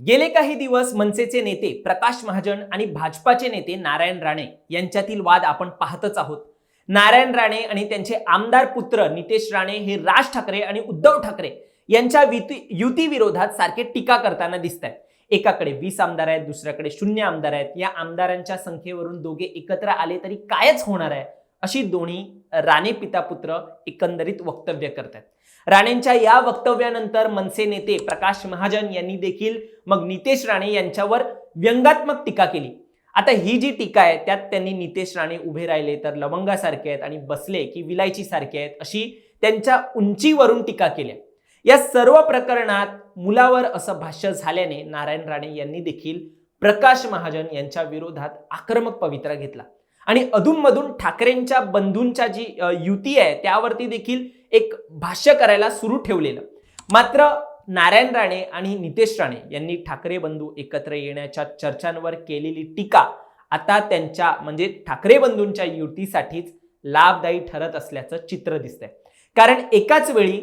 गेले काही दिवस मनसेचे नेते प्रकाश महाजन आणि भाजपाचे नेते नारायण राणे यांच्यातील वाद आपण पाहतच आहोत. नारायण राणे आणि त्यांचे आमदार पुत्र नितेश राणे हे राज ठाकरे आणि उद्धव ठाकरे यांच्या युतीविरोधात सारखे टीका करताना दिसत आहेत एकाकडे वीस आमदार आहेत दुसऱ्याकडे शून्य आमदार आहेत. या आमदारांच्या संख्येवरून दोघे एकत्र आले तरी कायच होणार आहे अशी दोन्ही राणे पिता पुत्र एकंदरीत वक्तव्य करतात राणेंच्या या वक्तव्यानंतर मनसे नेते प्रकाश महाजन यांनी देखील मग नितेश राणे यांच्यावर व्यंगात्मक टीका केली. आता ही जी टीका आहे त्यात त्यांनी नितेश राणे उभे राहिले तर लवंगासारखे आहेत आणि बसले की विलायची सारखे आहेत अशी त्यांच्या उंचीवरून टीका केल्या या सर्व प्रकरणात मुलावर असं भाष्य झाल्याने नारायण राणे यांनी देखील प्रकाश महाजन यांच्या विरोधात आक्रमक पवित्रा घेतला. आणि अधूनमधून ठाकरेंच्या बंधूंच्या जी युती आहे त्यावरती देखील एक भाष्य करायला सुरू ठेवलेलं. मात्र नारायण राणे आणि नितेश राणे यांनी ठाकरे बंधू एकत्र येण्याच्या चर्चांवर केलेली टीका आता त्यांच्या म्हणजे ठाकरे बंधूंच्या युतीसाठीच लाभदायी ठरत असल्याचं चित्र दिसतंय. कारण एकाच वेळी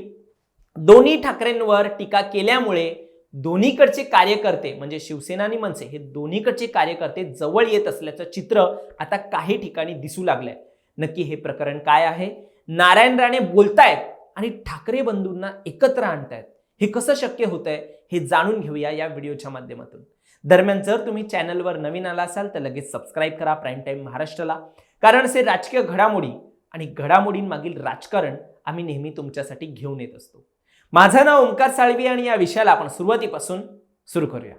दोन्ही ठाकरेंवर टीका केल्यामुळे दोन्हीकडचे कार्यकर्ते म्हणजे शिवसेना आणि मनसे हे दोन्हीकडचे कार्यकर्ते जवळ येत असल्याचं चित्र आता काही ठिकाणी दिसू लागलंय. नक्की हे प्रकरण काय आहे? नारायण राणे बोलतायत आणि ठाकरे बंधूंना एकत्र आणतायत. हे कसं शक्य होत आहे हे जाणून घेऊया या व्हिडिओच्या माध्यमातून. दरम्यान जर तुम्ही चॅनलवर नवीन आला असाल तर लगेच सबस्क्राईब करा प्राईम टाईम महाराष्ट्राला. कारण असे राजकीय घडामोडी आणि घडामोडींमागील राजकारण आम्ही नेहमी तुमच्यासाठी घेऊन येत असतो. माझं नाव ओंकार साळवी आणि या विषयाला आपण सुरुवातीपासून सुरू करूया.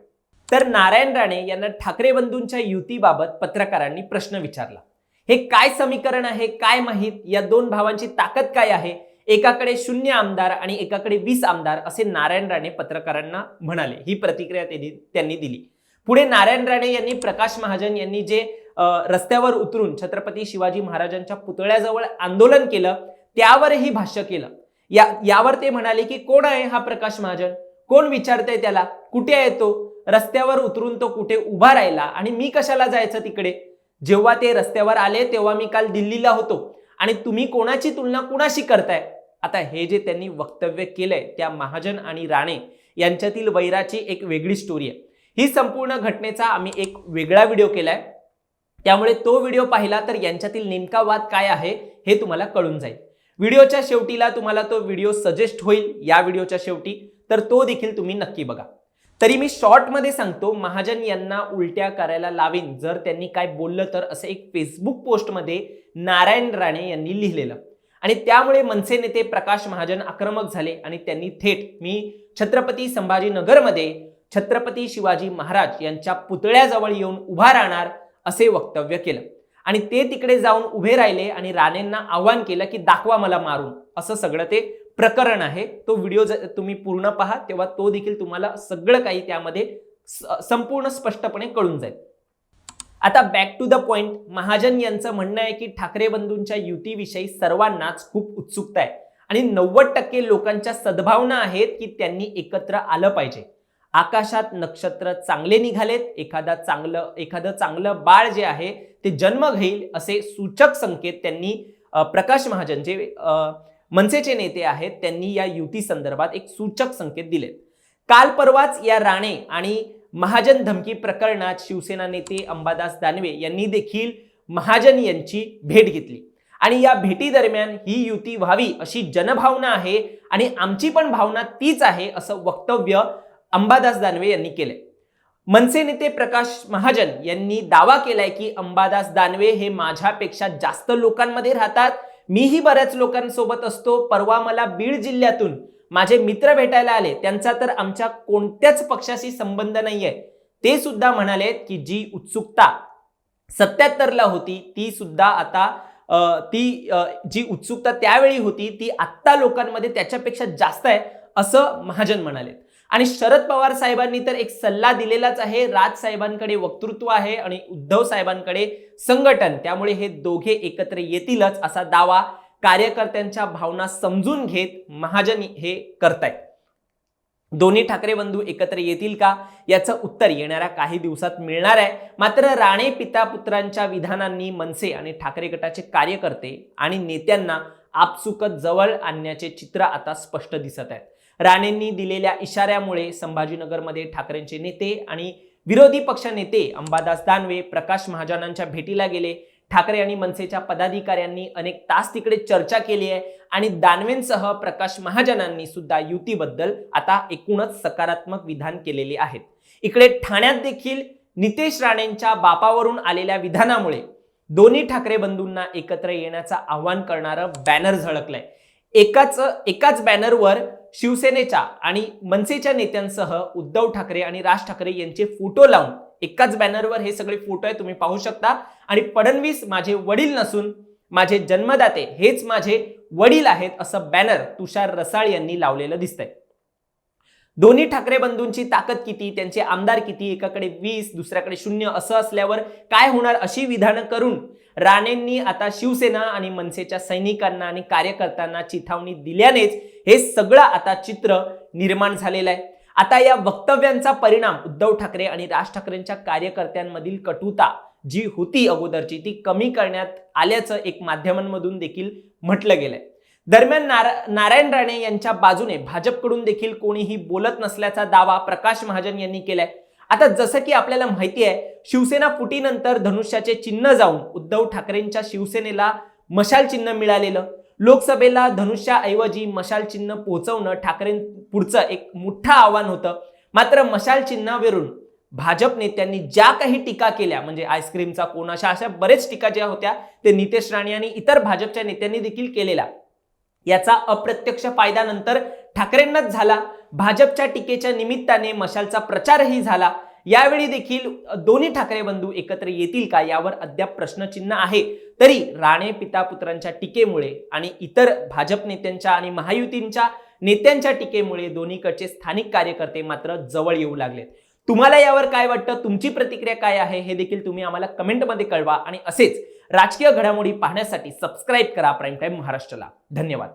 तर नारायण राणे यांना ठाकरे बंधूंच्या युतीबाबत पत्रकारांनी प्रश्न विचारला. हे काय समीकरण आहे काय माहीत? या दोन भावांची ताकद काय आहे? एकाकडे शून्य आमदार आणि एकाकडे वीस आमदार असे नारायण राणे पत्रकारांना म्हणाले. ही प्रतिक्रिया त्यांनी दिली. पुढे नारायण राणे यांनी प्रकाश महाजन यांनी जे रस्त्यावर उतरून छत्रपती शिवाजी महाराजांच्या पुतळ्याजवळ आंदोलन केलं त्यावरही भाष्य केलं. या यावर ते म्हणाले की कोण आहे हा प्रकाश महाजन? कोण विचारतंय त्याला? कुठे आहे तो? रस्त्यावर उतरून तो कुठे उभा राहिला? आणि मी कशाला जायचं तिकडे? जेव्हा ते रस्त्यावर आले तेव्हा मी काल दिल्लीला होतो. आणि तुम्ही कोणाची तुलना कुणाशी करताय? आता हे जे त्यांनी वक्तव्य केलंय त्या महाजन आणि राणे यांच्यातील वैराची एक वेगळी स्टोरी आहे. ही संपूर्ण घटनेचा आम्ही एक वेगळा व्हिडिओ केलाय. त्यामुळे तो व्हिडिओ पाहिला तर यांच्यातील नेमका वाद काय आहे हे तुम्हाला कळून जाईल. व्हिडिओच्या शेवटीला तुम्हाला तो व्हिडिओ सजेस्ट होईल या व्हिडिओच्या शेवटी. तर तो देखील तुम्ही नक्की बघा. तरी मी शॉर्टमध्ये सांगतो महाजन यांना उलट्या करायला लावेन. जर त्यांनी काय बोललं तर असं एक फेसबुक पोस्टमध्ये नारायण राणे यांनी लिहिलेलं. आणि त्यामुळे मनसे नेते प्रकाश महाजन आक्रमक झाले आणि त्यांनी थेट मी छत्रपती संभाजीनगरमध्ये छत्रपती शिवाजी महाराज यांच्या पुतळ्याजवळ येऊन उभा राहणार असे वक्तव्य केलं. आणि ते तिकडे जाऊन उभे राहिले आणि राणेंना आव्हान केलं की दाखवा मला मारून. असं सगळं ते प्रकरण आहे. तो व्हिडिओ जर तुम्ही पूर्ण पहा तेव्हा तो देखील तुम्हाला सगळं काही त्यामध्ये स- संपूर्ण स्पष्टपणे कळून जाईल. आता back to the point Mahajan यांचं म्हणणं आहे की ठाकरे बंधूंच्या युतीविषयी सर्वांनाच खूप उत्सुकता आहे. आणि नव्वद टक्के लोकांच्या सद्भावना आहेत की त्यांनी एकत्र आलं पाहिजे. आकाशात नक्षत्र चांगले निघालेत. एखादा चांगलं एखादं चांगलं बाळ जे आहे ते जन्म घेईल असे सूचक संकेत त्यांनी प्रकाश महाजन जे मनसेचे नेते आहेत त्यांनी या युती संदर्भात एक सूचक संकेत दिलेत. काल परवाच या राणे आणि महाजन धमकी प्रकरणात शिवसेना नेते अंबादास दानवे यांनी देखील महाजन यांची भेट घेतली. आणि या भेटीदरम्यान ही युती व्हावी अशी जनभावना आहे आणि आमची पण भावना तीच आहे असं वक्तव्य अंबादास दानवे यांनी केलंय. मनसे नेते प्रकाश महाजन यांनी दावा केलाय की अंबादास दानवे हे माझ्यापेक्षा जास्त लोकांमध्ये राहतात मीही बऱ्याच लोकांसोबत असतो. परवा मला बीड जिल्ह्यातून माझे मित्र भेटायला आले. त्यांचा तर आमच्या कोणत्याच पक्षाशी संबंध नाहीये. ते सुद्धा म्हणाले की जी उत्सुकता सत्याहत्तरला होती ती सुद्धा आता ती जी उत्सुकता त्यावेळी होती ती आत्ता लोकांमध्ये त्याच्यापेक्षा जास्त आहे असं महाजन म्हणाले. आणि शरद पवार साहेबांनी तर एक सल्ला दिलेलाच आहे. राज साहेबांकडे वक्तृत्व आहे आणि उद्धव साहेबांकडे संघटन. त्यामुळे हे दोघे एकत्र येतीलच असा दावा कार्यकर्त्यांच्या भावना समजून घेत महाजन हे करतायत. दोन्ही ठाकरे बंधू एकत्र येतील का? याचं उत्तर येणाऱ्या काही दिवसात मिळणार आहे. मात्र राणे पिता पुत्रांच्या विधानांनी मनसे आणि ठाकरे गटाचे कार्यकर्ते आणि नेत्यांना आपसुकत जवळ आणण्याचे चित्र आता स्पष्ट दिसत आहे राणेंनी दिलेल्या इशाऱ्यामुळे संभाजीनगरमध्ये ठाकरेंचे नेते आणि विरोधी पक्ष नेते अंबादास दानवे प्रकाश महाजनांच्या भेटीला गेले. ठाकरे आणि मनसेच्या पदाधिकाऱ्यांनी अनेक तास तिकडे चर्चा केली आहे आणि दानवेंसह प्रकाश महाजनांनी सुद्धा युतीबद्दल आता एकूणच सकारात्मक विधान केलेले आहेत. इकडे ठाण्यात देखील नितेश राणेंच्या बापावरून आलेल्या विधानामुळे दोन्ही ठाकरे बंधूंना एकत्र येण्याचं आव्हान करणारं बॅनर झळकलंय. एकाच एकाच बॅनरवर शिवसेनेच्या आणि मनसेच्या नेत्यांसह उद्धव ठाकरे आणि राज ठाकरे यांचे फोटो लावून एकाच बॅनरवर हे सगळे फोटो आहे तुम्ही पाहू शकता. आणि फडणवीस माझे वडील नसून माझे जन्मदाते हेच माझे वडील आहेत असं बॅनर तुषार रसाळ यांनी लावलेलं दिसतंय. दोन्ही ठाकरे बंधूंची ताकद किती त्यांचे आमदार किती एकाकडे वीस दुसऱ्याकडे शून्य असं असल्यावर काय होणार अशी विधानं करून राणेंनी आता शिवसेना आणि मनसेच्या सैनिकांना आणि कार्यकर्त्यांना चिथावणी दिल्यानेच हे सगळं आता चित्र निर्माण झालेलं आहे. आता या वक्तव्यांचा परिणाम उद्धव ठाकरे आणि राज ठाकरेंच्या कार्यकर्त्यांमधील कटुता जी होती अगोदरची ती कमी करण्यात आल्याचं एक माध्यमांमधून देखील म्हटलं गेलंय. दरम्यान नारा नारायण राणे यांच्या बाजूने भाजपकडून देखील कोणीही बोलत नसल्याचा दावा प्रकाश महाजन यांनी केलाय. आता जसं की आपल्याला माहिती आहे शिवसेना फुटीनंतर धनुष्याचे चिन्ह जाऊन उद्धव ठाकरेंच्या शिवसेनेला मशाल चिन्ह मिळालेलं. लोकसभेला धनुष्याऐवजी मशाल चिन्ह पोहोचवणं ठाकरे पुढचं एक मोठं आव्हान होतं. मात्र मशाल चिन्हावरून भाजप नेत्यांनी ज्या काही टीका केल्या म्हणजे आईस्क्रीमचा कोण अशा अशा बरेच टीका ज्या होत्या ते नितेश राणे आणि इतर भाजपच्या नेत्यांनी देखील केलेल्या. याचा अप्रत्यक्ष फायदा नंतर ठाकरेंनाच झाला. भाजपच्या टीकेच्या निमित्ताने मशालचा प्रचारही झाला. यावेळी देखील दोन्ही ठाकरे बंधू एकत्र येतील का यावर अद्याप प्रश्नचिन्ह आहे. तरी राणे पिता पुत्रांच्या टीकेमुळे आणि इतर भाजप नेत्यांच्या आणि महायुतींच्या नेत्यांच्या टीकेमुळे दोन्हीकडचे स्थानिक कार्यकर्ते मात्र जवळ येऊ लागलेत. तुम्हाला यावर काय वाटतं? तुमची प्रतिक्रिया काय आहे? हे देखील तुम्ही आम्हाला कमेंटमध्ये कळवा. आणि असेच राजकीय घडामोडी पाहण्यासाठी सबस्क्राईब करा प्राईम टाईम महाराष्ट्राला. धन्यवाद.